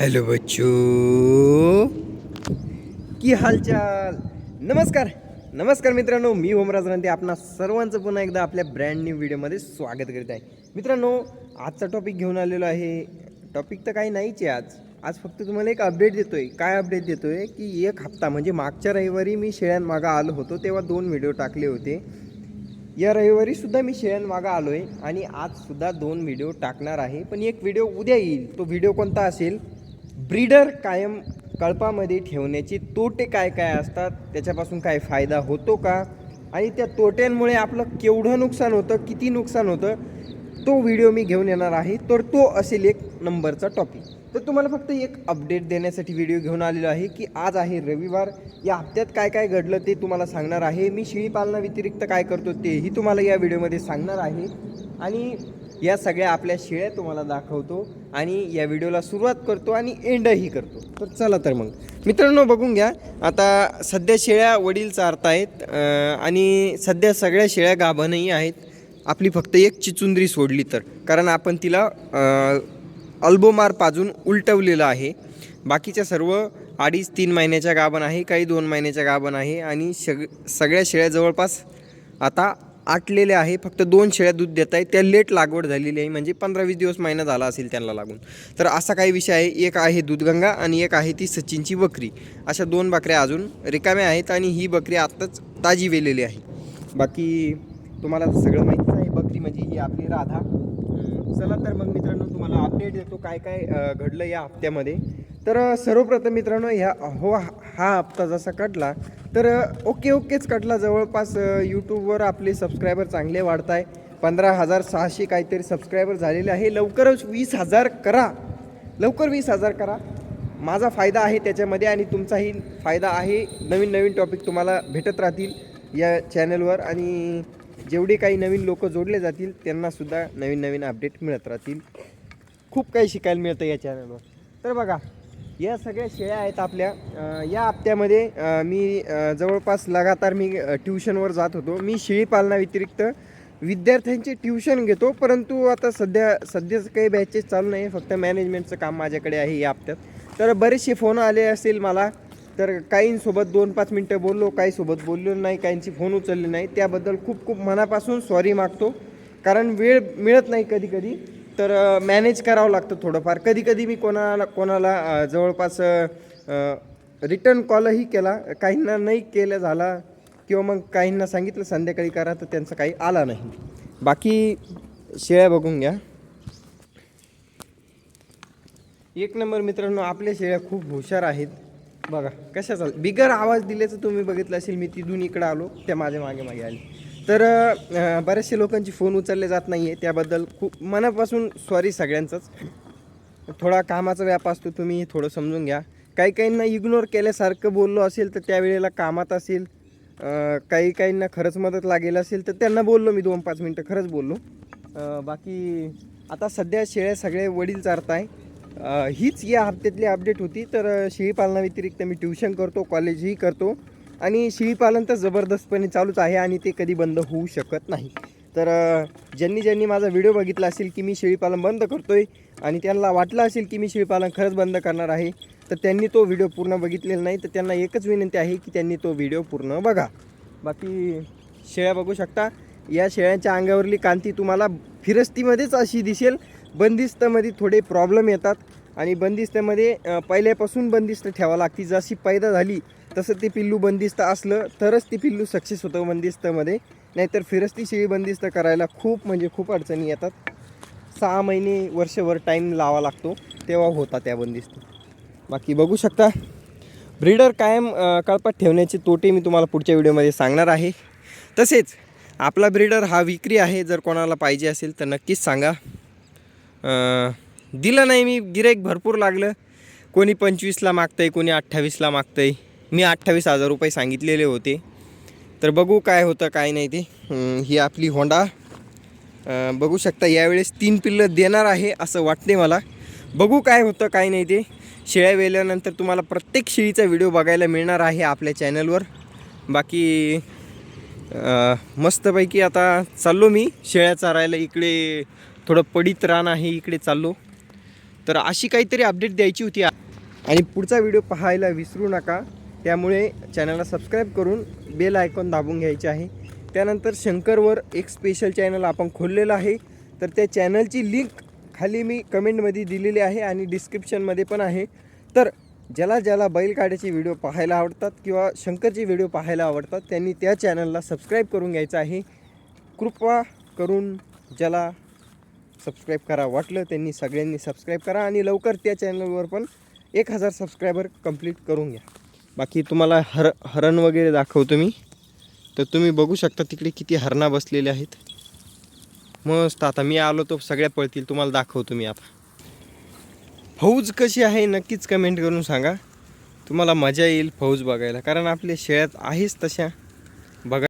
Hello बच्चों. की हालचाल? नमस्कार. नमस्कार मित्रांनो मी होमराज रंते आपणा सर्वांचं पुन्हा एकदा आपल्या ब्रँड न्यू व्हिडिओमध्ये स्वागत करीत आहे. मित्रांनो आजचा टॉपिक घेऊन आलेलो आहे. टॉपिक तर काही नाहीच आहे आज. आज फक्त तुम्हाला एक अपडेट देतोय. काय अपडेट देतोय? की एक हप्ता म्हणजे मागच्या रविवारी मी शेळ्यांमागं आलो होतो तेव्हा दोन व्हिडिओ टाकले होते. या रविवारी सुद्धा मी शेळ्यांमागं आलो आहे आणि आज सुद्धा दोन व्हिडिओ टाकणार आहे. पण एक व्हिडिओ उद्या येईल. तो व्हिडिओ कोणता असेल? ब्रीडर कायम कळपामध्ये ठेवण्याचे तोटे काय काय असतात त्याच्यापासून काय फायदा होतो का? आणि त्या तोट्यांमुळे आपलं केवढं नुकसान होतं किती नुकसान होतं तो व्हिडिओ मी घेऊन येणार आहे. तर तो असेल एक नंबरचा टॉपिक. तर तुम्हाला फक्त एक अपडेट देण्यासाठी व्हिडिओ घेऊन आलेलो आहे की आज आहे रविवार. या हप्त्यात काय काय घडलं ते तुम्हाला सांगणार आहे. मी शेळी पालनाव्यतिरिक्त काय करतो तेही तुम्हाला या व्हिडिओमध्ये सांगणार आहे. आणि या सगळ्या आपल्या शेळ्या तुम्हाला दाखवतो आणि या व्हिडिओला सुरुवात करतो आणि एंडही करतो. तर चला तर मग. मित्रांनो बघून घ्या. आता सध्या शेळ्या वडील चारतायत आहेत आणि सध्या सगळ्या शेळ्या गाभानही आहेत. आपली फक्त एक चिचुंदरी सोडली तर. कारण आपण तिला अल्बोमार पाजून उलटवलेलं आहे. बाकीच्या सर्व अडीच तीन महिन्याच्या गाभण आहे काही दोन महिन्याच्या गाभण आहे. आणि सग सगळ्या शेळ्या जवळपास आता आटलेले आहे. फक्त दोन शेळ्या दूध देत आहे. त्या लेट लागवड झालेली आहे. म्हणजे पंधरा वीस दिवस महिना झाला असेल त्यांना लागून. तर असा काही विषय आहे. एक आहे दूधगंगा आणि एक आहे ती सचिनची बकरी. अशा दोन बकऱ्या अजून रिकाम्या आहेत आणि ही बकरी आत्ताच ताजी वेलेली आहे. बाकी तुम्हाला सगळं माहितीच आहे. बकरी म्हणजे ही आपली राधा. चला तर मग मित्रांनो तुम्हाला अपडेट देतो काय काय घडलं या हप्त्यामध्ये. तर सर्वप्रथम मित्रांनो ह्या हो हा हप्ता जसा कटला तर ओके ओकेच कटला. जवळपास यूट्यूबवर आपले सबस्क्रायबर चांगले वाढत आहे पंधरा हजार सहाशे काहीतरी सबस्क्रायबर झालेले आहे. लवकरच वीस हजार करा. लवकर वीस हजार करा. माझा फायदा आहे त्याच्यामध्ये आणि तुमचाही फायदा आहे. नवीन नवीन टॉपिक तुम्हाला भेटत राहतील या चॅनलवर आणि जेवढे काही नवीन लोक जोडले जातील त्यांनासुद्धा नवीन नवीन अपडेट मिळत राहतील. खूप काही शिकायला मिळतं या चॅनलवर तर बघा या सगळ्या शेळ्या आहेत आपल्या. या हप्त्यामध्ये मी जवळपास लगातार मी ट्युशनवर जात होतो. मी शेळी पालनाव्यतिरिक्त विद्यार्थ्यांचे ट्युशन घेतो परंतु आता सध्या सध्याच काही बॅचेस चालू नाही. फक्त मॅनेजमेंटचं काम माझ्याकडे आहे या हप्त्यात. तर बरेचसे फोन आले असेल मला तर काहींसोबत दोन पाच मिनटं बोललो काहीसोबत बोललो नाही काहींची फोन उचलले नाही. त्याबद्दल खूप खूप मनापासून सॉरी मागतो. कारण वेळ मिळत नाही कधी कधी तर मॅनेज करावं लागतं थोडंफार. कधी कधी मी कोणाला कोणाला जवळपास रिटर्न कॉलही केला. काहींना नाही केलं झाला किंवा मग काहींना सांगितलं संध्याकाळी करा तर त्यांचा काही आला नाही. बाकी शेळ्या बघून घ्या. एक नंबर मित्रांनो आपल्या शेळ्या खूप हुशार आहेत. बघा कशा चाल बिगर आवाज दिल्याचं तुम्ही बघितलं असेल मी तिथून इकडं आलो त्या माझ्या मागे मागे आले. तर अं, बऱ्याचशा लोकांची फोन उचलले जात नाही आहे त्याबद्दल खूप मनापासून सॉरी सगळ्यांचंच. थोडा कामाचा व्याप असतो तुम्ही थोडं समजून घ्या. काही काहींना इग्नोर केल्यासारखं बोललो असेल तर त्यावेळेला कामात असेल काही काहींना खरंच मदत लागेल असेल तर त्यांना बोललो मी दोन पाच मिनटं खरंच बोललो. बाकी आता सध्या शेळ्या सगळे वडील चारताय. आहे हीच या हप्त्यातली अपडेट होती तर शेळीपालनाव्यतिरिक्त मी ट्युशन करतो कॉलेजही करतो. आणि शेळीपालन तर जबरदस्तपणे चालूच आहे आणि ते कधी बंद होऊ शकत नाही. तर ज्यांनी ज्यांनी माझा व्हिडिओ बघितला असेल की मी शेळीपालन बंद करतो आहे आणि त्यांना वाटलं असेल की मी शेळीपालन खरंच बंद करणार आहे तर त्यांनी तो व्हिडिओ पूर्ण बघितलेला नाही. तर त्यांना एकच विनंती आहे की त्यांनी तो व्हिडिओ पूर्ण बघा. बाकी शेळ्या बघू शकता. या शेळ्यांच्या अंगावरली कांती तुम्हाला फिरस्तीमध्येच अशी दिसेल. बंदिस्तमध्ये थोडे प्रॉब्लेम येतात आणि बंदिस्तमध्ये पहिल्यापासून बंदिस्त ठेवावं लागते. जशी पैदा झाली तसं ते पिल्लू बंदिस्त असलं तरच ती पिल्लू सक्सेस होतं बंदिस्तमध्ये. नाहीतर फिरस्ती शेळी बंदिस्त करायला खूप म्हणजे खूप अडचणी येतात. सहा महिने वर्षभर टाईम लावा लागतो तेव्हा होता त्या बंदिस्त. बाकी बघू शकता. ब्रीडर कायम कळपात ठेवण्याचे तोटे मी तुम्हाला पुढच्या व्हिडिओमध्ये सांगणार आहे. तसेच आपला ब्रीडर हा विक्री आहे जर कोणाला पाहिजे असेल तर नक्कीच सांगा. दिलं नाही मी गिरेक भरपूर लागलं. कोणी पंचवीसला मागतं आहे कोणी अठ्ठावीसला मागतं आहे मी अठ्ठावीस हजार रुपये सांगितलेले होते. तर बघू काय होतं काय नाही ते. ही आपली होंडा बघू शकता यावेळेस तीन पिल्लं देणार आहे असं वाटते मला. बघू काय होतं काय नाही ते. शेळ्या वेल्यानंतर तुम्हाला प्रत्येक शेळीचा व्हिडिओ बघायला मिळणार आहे आपल्या चॅनलवर. बाकी मस्तपैकी आता चाललो मी. शेळ्या चारायला इकडे थोडं पडीत रान आहे इकडे चाललो. तर अशी काहीतरी अपडेट द्यायची होती. आणि पुढचा व्हिडिओ पाहायला विसरू नका. त्यामुळे चॅनलला सबस्क्राईब करून बेल आयकॉन दाबून घ्यायचे आहे. त्यानंतर शंकरवर एक स्पेशल चॅनल आपण खोललेलं आहे. तर त्या चॅनलची लिंक खाली मी कमेंटमध्ये दिलेली आहे आणि डिस्क्रिप्शनमध्ये पण आहे. तर ज्याला ज्याला बैलगाड्याचे व्हिडिओ पाहायला आवडतात किंवा शंकरचे व्हिडिओ पाहायला आवडतात त्यांनी त्या चॅनलला सबस्क्राईब करून घ्यायचं आहे. कृपा करून ज्याला सबस्क्राईब करा वाटलं त्यांनी सगळ्यांनी सबस्क्राईब करा आणि लवकर त्या चॅनलवर पण एक हजार सबस्क्रायबर कंप्लीट करून घ्या. बाकी तुम्हाला हर हरण वगैरे दाखवतो मी. तर तुम्ही बघू शकता तिकडे किती हरणा बसलेले आहेत. मस्त आता मी आलो तो सगळ्या पळतील तुम्हाला दाखवतो मी आता. फौज कशी आहे नक्कीच कमेंट करून सांगा. तुम्हाला मजा येईल फौज बघायला कारण आपल्या शेळ्यात आहेच तशा. बघा.